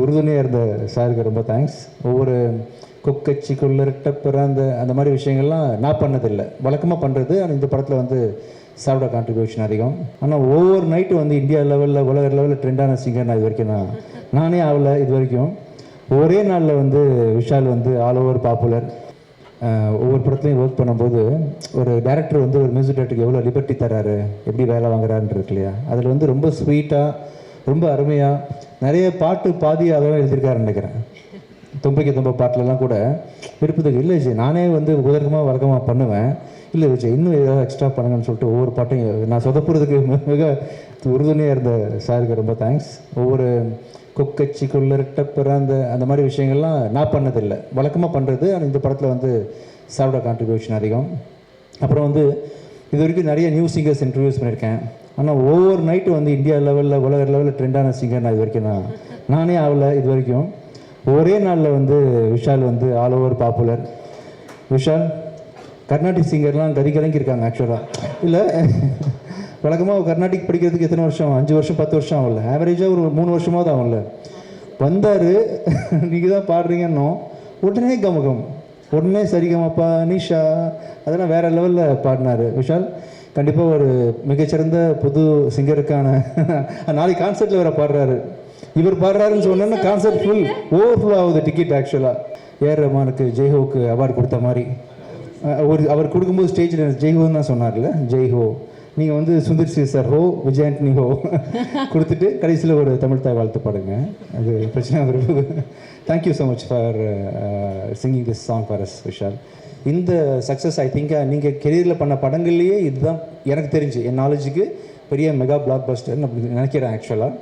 உறுதுணையாக இருந்த சாருக்கு ரொம்ப தேங்க்ஸ் ஒவ்வொரு கொக்கச்சிக்குள்ள ரெட்டப்புற அந்த அந்த மாதிரி விஷயங்கள்லாம் நான் பண்ணதில்லை. வழக்கமாக பண்ணுறது ஆனால் இந்த படத்தில் வந்து சாப்பிட கான்ட்ரிபியூஷன் அதிகம். ஆனால் ஒவ்வொரு நைட்டு வந்து இந்தியா லெவலில் உலக லெவலில் ட்ரெண்டான சிங்கர் நான் இது வரைக்கும் நான் நானே ஆகலை இது வரைக்கும். ஒரே நாளில் வந்து விஷால் வந்து ஆல் ஓவர் பாப்புலர் ஒவ்வொரு படத்துலையும் ஒர்க் பண்ணும்போது ஒரு டேரக்டர் வந்து ஒரு மியூசிக் டேரக்டருக்கு எவ்வளோ லிபர்ட்டி தராரு எப்படி வேலை வாங்குறாருன்னு இருக்கு இல்லையா? அதில் வந்து ரொம்ப ஸ்வீட்டாக ரொம்ப அருமையாக நிறைய பாட்டு பாதி அதெல்லாம் எழுதியிருக்காருன்னு நினைக்கிறேன். தும்பைக்கு தும்ப பாட்டிலலாம் கூட விருப்பத்துக்கு இல்லை விஜய். நானே வந்து உதர்க்கமாக வழக்கமாக பண்ணுவேன். இல்லை விஜய் இன்னும் ஏதாவது எக்ஸ்ட்ரா பண்ணுங்கன்னு சொல்லிட்டு ஒவ்வொரு பாட்டையும் நான் சொதப்புறதுக்கு மிக உறுதுணையாக இருந்த சாருக்கு ரொம்ப தேங்க்ஸ் ஒவ்வொரு கொக்கச்சி ரெட்டப்புற அந்த அந்த மாதிரி விஷயங்கள்லாம் நான் பண்ணதில்லை. வழக்கமாக பண்ணுறது ஆனால் இந்த படத்தில் வந்து சாரோட கான்ட்ரிபியூஷன் அதிகம். அப்புறம் வந்து இது வரைக்கும் நிறைய நியூ சிங்கர்ஸ் இன்டர்வியூஸ் பண்ணியிருக்கேன். ஆனால் ஒவ்வொரு நைட்டு வந்து இந்தியா லெவலில் உலக லெவலில் ட்ரெண்டான சிங்கர் நான் இது வரைக்கும் நான் நானே ஆகலை இது வரைக்கும். ஒரே நாளில் வந்து விஷால் வந்து all over popular Vishal Carnatic சிங்கர்லாம் கறி கலங்கியிருக்காங்க ஆக்சுவலாக இல்லை வழக்கமாக கர்நாடிக் படிக்கிறதுக்கு எத்தனை வருஷம்? அஞ்சு வருஷம் பத்து வருஷம் ஆகல ஆவரேஜாக ஒரு மூணு வருஷமாவது ஆகும்ல. வந்தார் நீங்கள் தான் பாடுறீங்கன்னோ உடனே கமகம். உடனே சரிகமப்பா நிஷா அதெல்லாம் வேற லெவலில் பாடினார். விஷால் கண்டிப்பாக ஒரு மிகச்சிறந்த புது சிங்கருக்கான நாளைக்கு கான்சர்ட்டில் வேற பாடுறாரு. இவர் பாடுறாருன்னு சொன்னோன்னா கான்சர்ட் ஃபுல் ஓவர்ஃப்ளோ ஆகுது டிக்கெட் ஆக்சுவலாக ஏஆர் ரஹ்மானுக்கு ஜெய்ஹோக்கு அவார்டு கொடுத்த மாதிரி. ஒரு அவர் கொடுக்கும்போது ஸ்டேஜில் ஜெய்ஹோன்னு தான் சொன்னார்ல ஜெய்ஹோ. நீங்கள் வந்து சுந்தர் சி சார் ஹோ விஜய் ஆண்டனி ஹோ கொடுத்துட்டு கடைசியில் ஒரு தமிழ் தாய் வாழ்த்து பாடுங்க. அது பிரச்சனை வரும்போது thank you so much for singing this song for us Vishal. இந்த சக்ஸஸ் ஐ திங்க் நீங்கள் கெரியரில் பண்ண படங்கள்லேயே இதுதான் எனக்கு தெரிஞ்சு. என் நாலேஜுக்கு பெரிய மெகா பிளாக் பஸ்டர்னு அப்படி நினைக்கிறேன் ஆக்சுவலாக